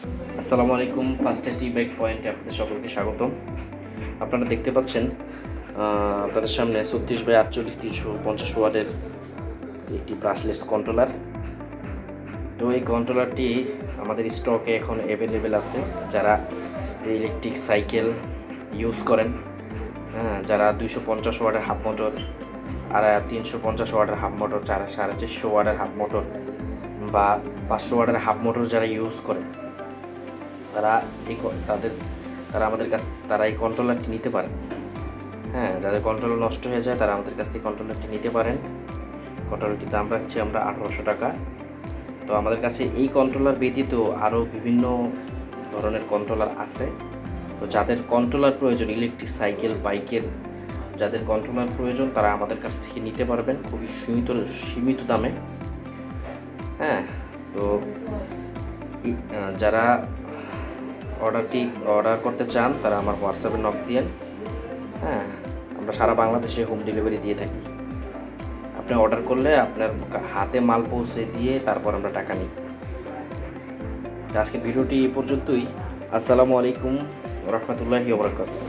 আসসালামু আলাইকুম ফার্স্ট টি ব্যাক পয়েন্টে আপনাদের সকলকে স্বাগতম। আপনারা দেখতে পাচ্ছেন আপনাদের সামনে ছত্রিশ বাই আটচল্লিশ তিনশো পঞ্চাশ ওয়ার্ডের একটি ব্রাশলেস কন্ট্রোলার তো এই কন্ট্রোলারটি আমাদের স্টকে এখন অ্যাভেলেবেল আছে, যারা ইলেকট্রিক সাইকেল ইউজ করেন। হ্যাঁ যারা দুইশো পঞ্চাশ ওয়ার্ডের হাফ মোটর আর তিনশো পঞ্চাশ ওয়ার্ডের হাফ মোটর চার সাড়ে চারশো ওয়ার্ডের হাফ মোটর বা পাঁচশো ওয়ার্ডের হাফ মোটর যারা ইউজ করেন। তারা এই তাদের, তারা আমাদের কাছ, তারা এই কন্ট্রোলারটি নিতে পারেন। হ্যাঁ যাদের কন্ট্রোল নষ্ট হয়ে যায়, তারা আমাদের কাছ থেকে কন্ট্রোলারটি নিতে পারেন। কন্ট্রোলারটির দাম রাখছি আমরা আঠারোশো টাকা। তো আমাদের কাছে এই কন্ট্রোলার ব্যতীত আরও বিভিন্ন ধরনের কন্ট্রোলার আছে। তো যাদের কন্ট্রোলার প্রয়োজন ইলেকট্রিক সাইকেল বাইকের যাদের কন্ট্রোলার প্রয়োজন, তারা আমাদের কাছ থেকে নিতে পারবেন খুবই সীমিত সীমিত দামে। হ্যাঁ তো যারা অর্ডারটি অর্ডার করতে চান, তারা আমার হোয়াটসঅ্যাপে নক দিয়েন। হ্যাঁ আমরা সারা বাংলাদেশে হোম ডেলিভারি দিয়ে থাকি। আপনি অর্ডার করলে আপনার হাতে মাল পৌঁছে দিয়ে তারপর আমরা টাকা নিই। আজকে ভিডিওটি এই পর্যন্তই। আসসালামু আলাইকুম রহমতুল্লাহি ওবরাকাতুহ